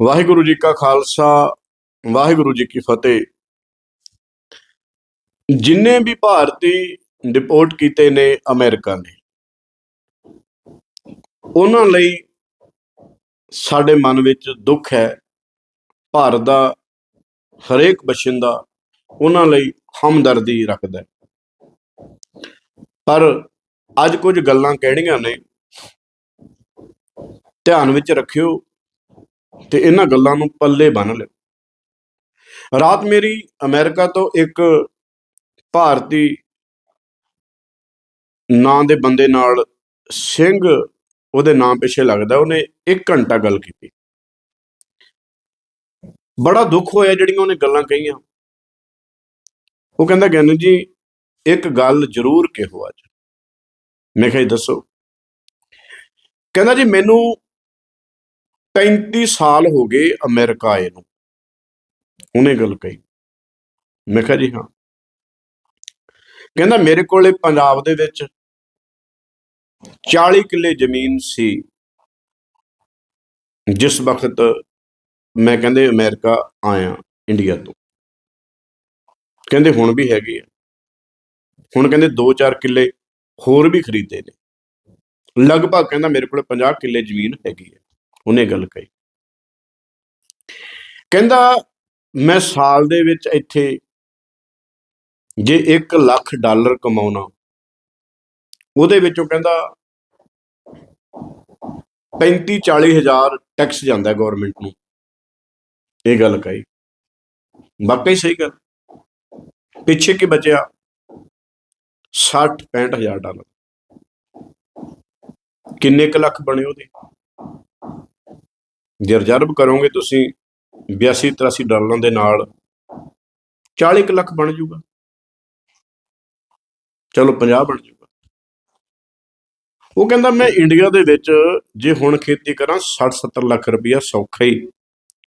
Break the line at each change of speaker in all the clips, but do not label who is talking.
ਵਾਹਿਗੁਰੂ ਜੀ ਕਾ ਖਾਲਸਾ, ਵਾਹਿਗੁਰੂ ਜੀ ਕੀ ਫਤਿਹ। ਜਿੰਨੇ ਵੀ ਭਾਰਤੀ ਡਿਪੋਰਟ ਕੀਤੇ ਨੇ ਅਮਰੀਕਾ ਨੇ, ਉਹਨਾਂ ਲਈ ਸਾਡੇ ਮਨ ਵਿੱਚ ਦੁੱਖ ਹੈ, ਭਾਰਤ ਦਾ ਹਰੇਕ ਬਸ਼ਿੰਦਾ ਉਹਨਾਂ ਲਈ ਹਮਦਰਦੀ ਰੱਖਦਾ ਪਰ ਅੱਜ ਕੁਝ ਗੱਲਾਂ ਕਹਿਣੀਆਂ ਨੇ, ਧਿਆਨ ਵਿੱਚ ਰੱਖਿਓ ਤੇ ਇਹਨਾਂ ਗੱਲਾਂ ਨੂੰ ਪੱਲੇ ਬੰਨ ਲਿਓ। ਰਾਤ ਮੇਰੀ ਅਮਰੀਕਾ ਤੋਂ ਇੱਕ ਭਾਰਤੀ ਨਾਂ ਦੇ ਬੰਦੇ ਨਾਲ ਸਿੰਘ, ਉਹਦੇ ਨਾਮ ਪਿੱਛੇ ਲੱਗਦਾ, ਉਹਨੇ 1 ਘੰਟਾ ਗੱਲ ਕੀਤੀ। ਬੜਾ ਦੁੱਖ ਹੋਇਆ ਜਿਹੜੀਆਂ ਉਹਨੇ ਗੱਲਾਂ ਕਹੀਆਂ। ਉਹ ਕਹਿੰਦਾ, ਗਿਆਨ ਜੀ, ਇੱਕ ਗੱਲ ਜ਼ਰੂਰ ਕਿਹੋ ਅੱਜ। ਮੈਂ ਕਿਹਾ ਜੀ, ਦੱਸੋ। ਕਹਿੰਦਾ ਜੀ, ਮੈਨੂੰ 35 ਸਾਲ ਹੋ ਗਏ ਅਮਰੀਕਾ ਆਏ ਨੂੰ। ਉਹਨੇ ਗੱਲ ਕਹੀ। ਮੈਂ ਕਿਹਾ ਜੀ ਹਾਂ। ਕਹਿੰਦਾ ਮੇਰੇ ਕੋਲੇ ਪੰਜਾਬ ਦੇ ਵਿੱਚ 40 ਕਿੱਲੇ ਜ਼ਮੀਨ ਸੀ। ਜਿਸ ਵਕਤ ਮੈਂ ਕਹਿੰਦੇ ਅਮਰੀਕਾ ਆਇਆ ਇੰਡੀਆ ਤੋਂ। ਕਹਿੰਦੇ ਹੁਣ ਵੀ ਹੈਗੇ ਆ। ਹੁਣ ਕਹਿੰਦੇ 2-4 ਕਿੱਲੇ ਹੋਰ ਵੀ ਖਰੀਦੇ ਨੇ। ਲਗਭਗ ਕਹਿੰਦਾ ਮੇਰੇ ਕੋਲ 50 ਕਿੱਲੇ ਜ਼ਮੀਨ ਹੈਗੀ ਹੈ ਉਹਨੇ ਗੱਲ ਕਹੀ। ਕਹਿੰਦਾ, ਮੈਂ ਸਾਲ ਦੇ ਵਿੱਚ ਇੱਥੇ ਜੇ 1 ਲੱਖ ਡਾਲਰ ਕਮਾਉਣਾ, ਉਹਦੇ ਵਿੱਚੋਂ ਕਹਿੰਦਾ 35 40 ਹਜ਼ਾਰ ਟੈਕਸ ਜਾਂਦਾ ਗਵਰਨਮੈਂਟ ਨੂੰ। ਇਹ ਗੱਲ ਕਹੀ। ਵਾਕਈ ਸਹੀ ਗੱਲ। ਪਿੱਛੇ ਕੀ ਬਚਿਆ? 60 65 ਹਜ਼ਾਰ ਡਾਲਰ। ਕਿੰਨੇ ਕੁ ਲੱਖ ਬਣੇ ਉਹਦੇ? ਜੇ ਰਿਜ਼ਰਵ ਕਰੋਗੇ ਤੁਸੀਂ 82 83 ਡਾਲਰਾਂ ਦੇ ਨਾਲ 40 ਕੁ ਲੱਖ ਬਣ ਜਾਊਗਾ। ਚਲੋ 50 ਬਣ ਜਾਊਗਾ। ਉਹ ਕਹਿੰਦਾ, ਮੈਂ ਇੰਡੀਆ ਦੇ ਵਿੱਚ ਜੇ ਹੁਣ ਖੇਤੀ ਕਰਾਂ 60 70 ਲੱਖ ਰੁਪਇਆ ਸੌਖਾ ਹੀ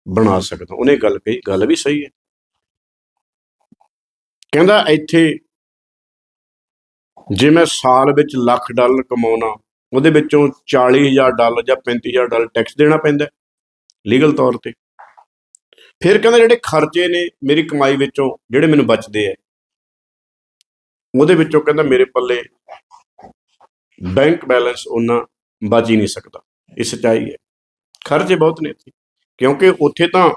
ਬਣਾ ਸਕਦਾ। ਉਹਨੇ ਗੱਲ ਕਹੀ, ਗੱਲ ਵੀ ਸਹੀ ਹੈ। ਕਹਿੰਦਾ, ਇੱਥੇ ਜੇ ਮੈਂ ਸਾਲ ਵਿੱਚ ਲੱਖ ਡਾਲਰ ਕਮਾਉਣਾ, ਉਹਦੇ ਵਿੱਚੋਂ 40000 ਡਾਲਰ ਜਾਂ 35000 ਡਾਲਰ ਟੈਕਸ ਦੇਣਾ ਪੈਂਦਾ। ਲੀਗਲ ਤੌਰ ਤੇ। ਫਿਰ ਕਹਿੰਦਾ ਜਿਹੜੇ ਖਰਚੇ ਨੇ ਮੇਰੀ ਕਮਾਈ ਵਿੱਚੋਂ ਜਿਹੜੇ ਮੈਨੂੰ ਬਚਦੇ ਆ, ਉਹਦੇ ਵਿੱਚੋਂ ਕਹਿੰਦਾ ਮੇਰੇ ਪੱਲੇ ਬੈਂਕ ਬੈਲੈਂਸ ਉਹਨਾਂ ਬਚ ਹੀ ਨਹੀਂ ਸਕਦਾ। ਇਹ ਸੱਚਾਈ ਹੈ। ਖਰਚੇ ਬਹੁਤ ਨੇ ਇੱਥੇ। ਕਿਉਂਕਿ ਉੱਥੇ ਤਾਂ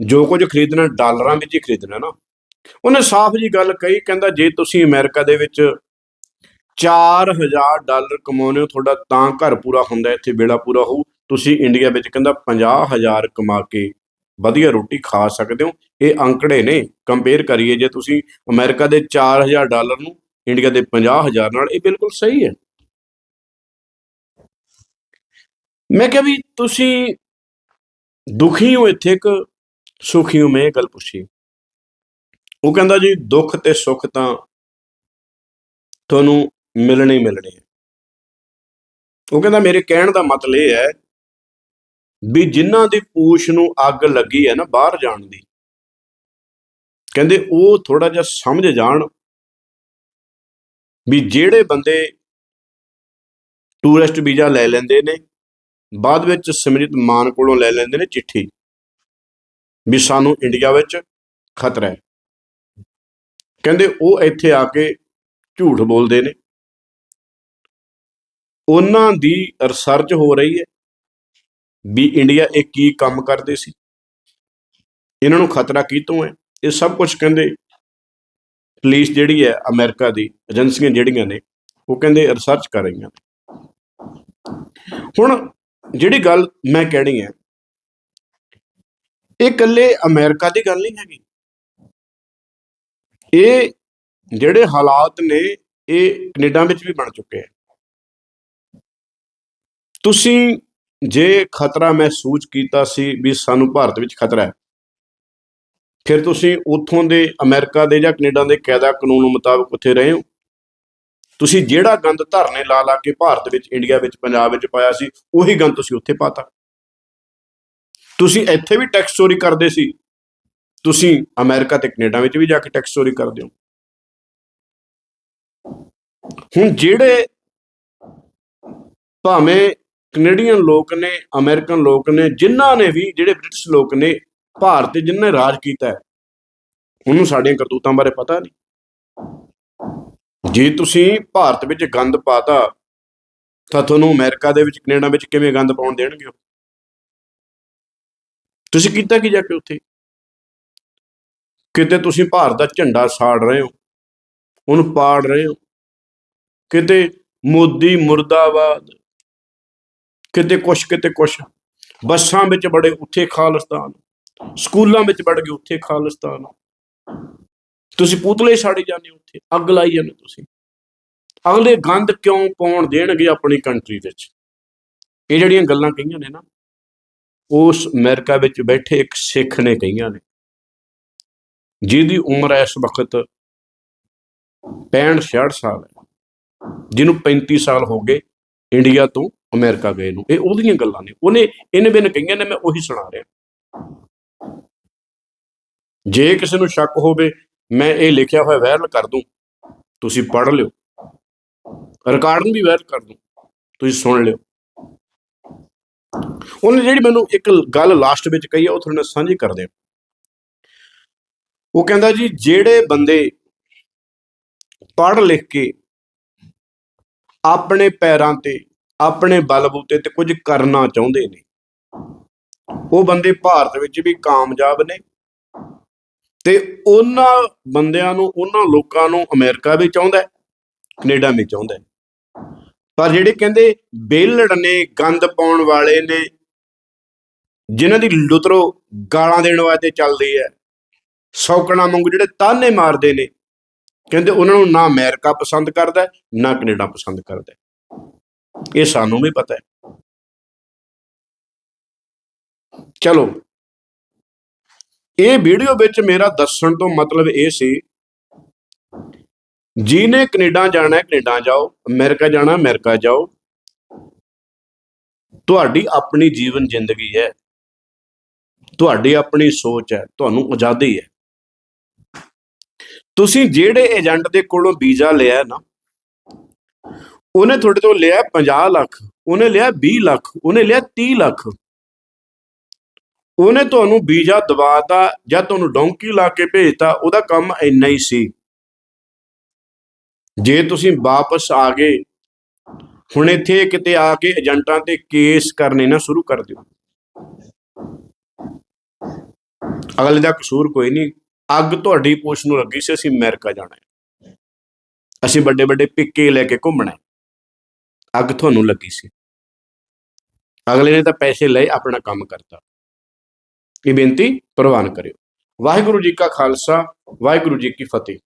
ਜੋ ਕੁਝ ਖਰੀਦਣਾ, ਡਾਲਰਾਂ ਵਿੱਚ ਹੀ ਖਰੀਦਣਾ ਨਾ। ਉਹਨੇ ਸਾਫ਼ ਜੀ ਗੱਲ ਕਹੀ, ਕਹਿੰਦਾ ਜੇ ਤੁਸੀਂ ਅਮਰੀਕਾ ਦੇ ਵਿੱਚ 4000 ਡਾਲਰ ਕਮਾਉਂਦੇ ਹੋ, ਤੁਹਾਡਾ ਤਾਂ ਘਰ ਪੂਰਾ ਹੁੰਦਾ, ਇੱਥੇ ਵੇਲਾ ਪੂਰਾ ਹੋਊ। ਤੁਸੀਂ ਇੰਡੀਆ ਵਿੱਚ ਕਹਿੰਦਾ 50000 ਕਮਾ ਕੇ ਵਧੀਆ ਰੋਟੀ ਖਾ ਸਕਦੇ ਹੋ। ਇਹ ਅੰਕੜੇ ਨੇ ਕੰਪੇਅਰ ਕਰੀਏ ਜੇ ਤੁਸੀਂ ਅਮਰੀਕਾ ਦੇ 4000 ਡਾਲਰ ਨੂੰ ਇੰਡੀਆ ਦੇ 50000 ਨਾਲ, ਇਹ ਬਿਲਕੁਲ ਸਹੀ ਹੈ। ਮੈਂ ਕਿਹਾ ਵੀ ਤੁਸੀਂ ਦੁਖੀ ਹੋ ਇੱਥੇ ਕਿ ਸੁਖੀ ਹੋ, ਮੈਂ ਇਹ ਗੱਲ ਪੁੱਛੀ। ਉਹ ਕਹਿੰਦਾ ਜੀ, ਦੁੱਖ ਤੇ ਸੁੱਖ ਤਾਂ ਤੁਹਾਨੂੰ ਮਿਲਣੇ ਹੀ ਮਿਲਣੇ ਆ। ਉਹ ਕਹਿੰਦਾ ਮੇਰੇ ਕਹਿਣ ਦਾ ਮਤਲਬ ਇਹ ਹੈ ਵੀ ਜਿਨ੍ਹਾਂ ਦੀ ਪੂਛ ਨੂੰ ਅੱਗ ਲੱਗੀ ਹੈ ਨਾ ਬਾਹਰ ਜਾਣ ਦੀ, ਕਹਿੰਦੇ ਉਹ ਥੋੜਾ ਜਿਹਾ ਸਮਝ ਜਾਣ ਵੀ ਜਿਹੜੇ ਬੰਦੇ ਟੂਰਿਸਟ ਵੀਜ਼ਾ ਲੈ ਲੈਂਦੇ ਨੇ, ਬਾਅਦ ਵਿੱਚ ਸਿਮਰਿਤ ਮਾਨ ਕੋਲੋਂ ਲੈ ਲੈਂਦੇ ਨੇ ਚਿੱਠੀ ਵੀ ਸਾਨੂੰ ਇੰਡੀਆ ਵਿੱਚ ਖਤਰਾ ਹੈ। ਕਹਿੰਦੇ ਉਹ ਇੱਥੇ ਆ ਕੇ ਝੂਠ ਬੋਲਦੇ ਨੇ। ਉਹਨਾਂ ਦੀ ਰਿਸਰਚ ਹੋ ਰਹੀ ਹੈ। ਵੀ ਇੰਡੀਆ ਇਹ ਕੀ ਕੰਮ ਕਰਦੇ ਸੀ? ਇਹਨਾਂ ਨੂੰ ਖਤਰਾ ਕੀ ਤੋਂ ਹੈ? ਇਹ ਸਭ ਕੁਝ ਕਹਿੰਦੇ ਪੁਲਿਸ ਜਿਹੜੀ ਹੈ ਅਮਰੀਕਾ ਦੀ ਏਜੰਸੀਆਂ ਜਿਹੜੀਆਂ ਨੇ, ਉਹ ਕਹਿੰਦੇ ਰਿਸਰਚ ਕਰ ਰਹੀਆਂ ਨੇ। ਹੁਣ ਜਿਹੜੀ ਗੱਲ ਮੈਂ ਕਹਿਣੀ ਹੈ, ਇਹ ਇਕੱਲੇ ਅਮਰੀਕਾ ਦੀ ਗੱਲ ਨਹੀਂ ਹੈਗੀ। ਇਹ ਜਿਹੜੇ ਹਾਲਾਤ ਨੇ, ਇਹ ਕੈਨੇਡਾ ਵਿੱਚ ਵੀ ਬਣ ਚੁੱਕੇ ਆ ਤੁਸੀਂ ਜੇ ਖਤਰਾ ਮਹਿਸੂਸ ਕੀਤਾ ਸੀ ਵੀ ਸਾਨੂੰ ਭਾਰਤ ਵਿੱਚ ਖਤਰਾ ਹੈ, ਫਿਰ ਤੁਸੀਂ ਉੱਥੋਂ ਦੇ ਅਮਰੀਕਾ ਦੇ ਜਾਂ ਕੈਨੇਡਾ ਦੇ ਕਾਇਦਾ ਕਾਨੂੰਨ ਮੁਤਾਬਕ ਉੱਥੇ ਰਹੇ ਹੋ? ਤੁਸੀਂ ਜਿਹੜਾ ਗੰਦ ਧਰਨੇ ਲਾ ਲਾ ਕੇ ਭਾਰਤ ਵਿੱਚ, ਇੰਡੀਆ ਵਿੱਚ, ਪੰਜਾਬ ਵਿੱਚ ਪਾਇਆ ਸੀ, ਉਹੀ ਗੰਦ ਤੁਸੀਂ ਉੱਥੇ ਪਾਤਾ। ਤੁਸੀਂ ਇੱਥੇ ਵੀ ਟੈਕਸ ਚੋਰੀ ਕਰਦੇ ਸੀ। ਤੁਸੀਂ ਅਮਰੀਕਾ ਤੇ ਕੈਨੇਡਾ ਵਿੱਚ ਵੀ ਜਾ ਕੇ ਟੈਕਸ ਚੋਰੀ ਕਰਦੇ ਹੋ। ਹੁਣ ਜਿਹੜੇ ਭਾਵੇਂ ਕੈਨੇਡੀਅਨ ਲੋਕ ਨੇ, ਅਮਰੀਕਨ ਲੋਕ ਨੇ, ਜਿਨ੍ਹਾਂ ਨੇ ਵੀ ਜਿਹੜੇ ਬ੍ਰਿਟਿਸ਼ ਲੋਕ ਨੇ ਭਾਰਤ ਤੇ ਜਿਨ੍ਹਾਂ ਨੇ ਰਾਜ ਕੀਤਾ ਉਹਨੂੰ ਸਾਡੀਆਂ ਕਰਤੂਤਾਂ ਬਾਰੇ ਪਤਾ ਨਹੀਂ। ਜੇ ਤੁਸੀਂ ਭਾਰਤ ਵਿੱਚ ਗੰਦ ਪਾਤਾ, ਤਾਂ ਤੁਹਾਨੂੰ ਅਮਰੀਕਾ ਦੇ ਵਿੱਚ, ਕੈਨੇਡਾ ਵਿੱਚ ਕਿਵੇਂ ਗੰਦ ਪਾਉਣ ਦੇਣਗੇ ਉਹ? ਤੁਸੀਂ ਕੀਤਾ ਕੀ ਜਾ ਕੇ ਉੱਥੇ? ਕਿਤੇ ਤੁਸੀਂ ਭਾਰਤ ਦਾ ਝੰਡਾ ਸਾੜ ਰਹੇ ਹੋ, ਉਹਨੂੰ ਪਾੜ ਰਹੇ ਹੋ? ਕਿਤੇ ਮੋਦੀ, ਮੁਰਦਾਬਾਦ ਕਿਤੇ ਕੁਛ ਕਿਤੇ ਕੁਛ। ਬੱਸਾਂ ਵਿੱਚ ਬੜੇ ਉੱਥੇ ਖਾਲਿਸਤਾਨ। ਸਕੂਲਾਂ ਵਿੱਚ ਵੜ ਗਏ ਉੱਥੇ ਖਾਲਿਸਤਾਨ। ਤੁਸੀਂ ਪੁਤਲੇ ਸਾੜੇ ਜਾਂਦੇ ਹੋ ਉੱਥੇ, ਅੱਗ ਲਾਈ ਜਾਂਦੇ ਤੁਸੀਂ। ਅਗਲੇ ਗੰਦ ਕਿਉਂ ਪਾਉਣ ਦੇਣਗੇ ਆਪਣੀ ਕੰਟਰੀ ਵਿੱਚ? ਇਹ ਜਿਹੜੀਆਂ ਗੱਲਾਂ ਕਹੀਆਂ ਨੇ ਨਾ, ਉਸ ਅਮਰੀਕਾ ਵਿੱਚ ਬੈਠੇ ਇੱਕ ਸਿੱਖ ਨੇ ਕਹੀਆਂ ਨੇ। ਜਿਹਦੀ ਉਮਰ ਇਸ ਵਕਤ 65 66 ਸਾਲ ਹੈ। ਜਿਹਨੂੰ 35 ਸਾਲ ਹੋ ਗਏ ਇੰਡੀਆ ਤੋਂ ਅਮਰੀਕਾ ਗਏ ਨੂੰ। ਇਹ ਉਹਦੀਆਂ ਗੱਲਾਂ ਨੇ। ਉਹਨੇ ਇਹਨੇ ਬਿਨ ਕਹੀਆਂ ਨੇ, ਮੈਂ ਉਹੀ ਸੁਣਾ ਰਿਹਾ। ਜੇ ਕਿਸੇ ਨੂੰ ਸ਼ੱਕ ਹੋਵੇ, ਮੈਂ ਇਹ ਲਿਖਿਆ ਹੋਇਆ ਵਾਇਰਲ ਕਰ ਦੂੰ। ਤੁਸੀਂ ਪੜ੍ਹ ਲਿਓ। ਰਿਕਾਰਡਿੰਗ ਵੀ ਵਾਇਰਲ ਕਰ ਦੂੰ। ਤੁਸੀਂ ਸੁਣ ਲਿਓ। ਉਹਨੇ ਜਿਹੜੀ ਮੈਨੂੰ ਇੱਕ ਗੱਲ ਲਾਸਟ ਵਿੱਚ ਕਹੀ ਆ, ਉਹ ਤੁਹਾਡੇ ਨਾਲ ਸਾਂਝੀ ਕਰਦੇ ਹਾਂ। ਉਹ ਕਹਿੰਦਾ ਜੀ, ਜਿਹੜੇ ਬੰਦੇ ਪੜ੍ਹ ਲਿਖ ਕੇ ਆਪਣੇ ਪੈਰਾਂ ਤੇ ਆਪਣੇ ਬਲਬੂਤੇ ਤੇ ਕੁਝ ਕਰਨਾ ਚਾਹੁੰਦੇ ਨੇ। ਉਹ ਬੰਦੇ ਭਾਰਤ ਵਿੱਚ ਵੀ ਕਾਮਯਾਬ ਨੇ ਤੇ ਉਹਨਾਂ ਬੰਦਿਆਂ ਨੂੰ ਉਹਨਾਂ ਲੋਕਾਂ ਨੂੰ ਅਮਰੀਕਾ ਵੀ ਚਾਹੁੰਦਾ ਹੈ, ਕੈਨੇਡਾ ਵੀ ਚਾਹੁੰਦਾ ਪਰ ਜਿਹੜੇ ਕਹਿੰਦੇ ਬੇਲੜ ਨੇ ਗੰਦ ਪਾਉਣ ਵਾਲੇ ਨੇ ਜਿਨ੍ਹਾਂ ਦੀ ਲੁਤਰੋ ਗਾਲਾਂ ਦੇਣ ਵਾਸਤੇ ਚੱਲਦੀ ਹੈ ਸੌਕਣਾ ਵਾਂਗੂ ਜਿਹੜੇ ਤਾਨੇ ਮਾਰਦੇ ਨੇ ਕਹਿੰਦੇ ਉਹਨਾਂ ਨੂੰ ਨਾ ਅਮਰੀਕਾ ਪਸੰਦ ਕਰਦਾ ਨਾ ਕੈਨੇਡਾ ਪਸੰਦ ਕਰਦਾ। ਇਹ ਸਾਨੂੰ ਵੀ ਪਤਾ ਹੈ। ਚਲੋ। ਇਹ ਵੀਡੀਓ ਵਿੱਚ ਮੇਰਾ ਦੱਸਣ ਤੋਂ ਮਤਲਬ ਇਹ ਸੀ, ਜਿਹਨੇ ਕੈਨੇਡਾ ਜਾਣਾ ਹੈ, ਕੈਨੇਡਾ ਜਾਓ, ਅਮਰੀਕਾ ਜਾਣਾ, ਅਮਰੀਕਾ ਜਾਓ। ਤੁਹਾਡੀ ਆਪਣੀ ਜੀਵਨ ਜ਼ਿੰਦਗੀ ਹੈ। ਤੁਹਾਡੀ ਆਪਣੀ ਸੋਚ ਹੈ, ਤੁਹਾਨੂੰ ਆਜ਼ਾਦੀ ਹੈ। ਤੁਸੀਂ ਜਿਹੜੇ ਏਜੰਟ ਦੇ ਕੋਲੋਂ ਵੀਜ਼ਾ ਲਿਆ ਨਾ ਉਹਨੇ ਤੁਹਾਡੇ ਤੋਂ ਲਿਆ 50 ਲੱਖ, ਉਹਨੇ ਲਿਆ 20 ਲੱਖ, ਉਹਨੇ ਲਿਆ 30 ਲੱਖ। ਉਹਨੇ ਤੁਹਾਨੂੰ ਵੀਜ਼ਾ ਦਵਾਤਾ ਜਾਂ ਤੁਹਾਨੂੰ ਡੌਂਕੀ ਲਾ ਕੇ ਭੇਜਤਾ, ਉਹਦਾ ਕੰਮ ਇੰਨਾ ਹੀ ਸੀ। ਜੇ ਤੁਸੀਂ ਵਾਪਸ ਆ ਗਏ, ਹੁਣ ਇੱਥੇ ਕਿਤੇ ਆ ਕੇ ਏਜੰਟਾਂ ਤੇ ਕੇਸ ਕਰਨੇ ਨਾ ਸ਼ੁਰੂ ਕਰ ਦਿਓ। ਅਗਲੇ ਦਾ ਕਸੂਰ ਕੋਈ ਨਹੀਂ, ਅੱਗ ਤੁਹਾਡੀ ਪੋਸ਼ ਨੂੰ ਲੱਗੀ ਸੀ, ਅਸੀਂ ਅਮਰੀਕਾ ਜਾਣਾ ਹੈ। ਅਸੀਂ ਵੱਡੇ ਵੱਡੇ ਪਿੱਕੇ ਲੈ ਕੇ ਘੁੰਮਣਾ ਹੈ। ਅੱਗ ਤੁਹਾਨੂੰ ਲੱਗੀ ਸੀ। ਅਗਲੇ ਨੇ ਤਾਂ ਪੈਸੇ ਲਏ, ਆਪਣਾ ਕੰਮ ਕਰਤਾ। ਇਹ ਬੇਨਤੀ ਪ੍ਰਵਾਨ ਕਰਿਓ। ਵਾਹਿਗੁਰੂ ਜੀ ਕਾ ਖਾਲਸਾ, ਵਾਹਿਗੁਰੂ ਜੀ ਕੀ ਫਤਿਹ।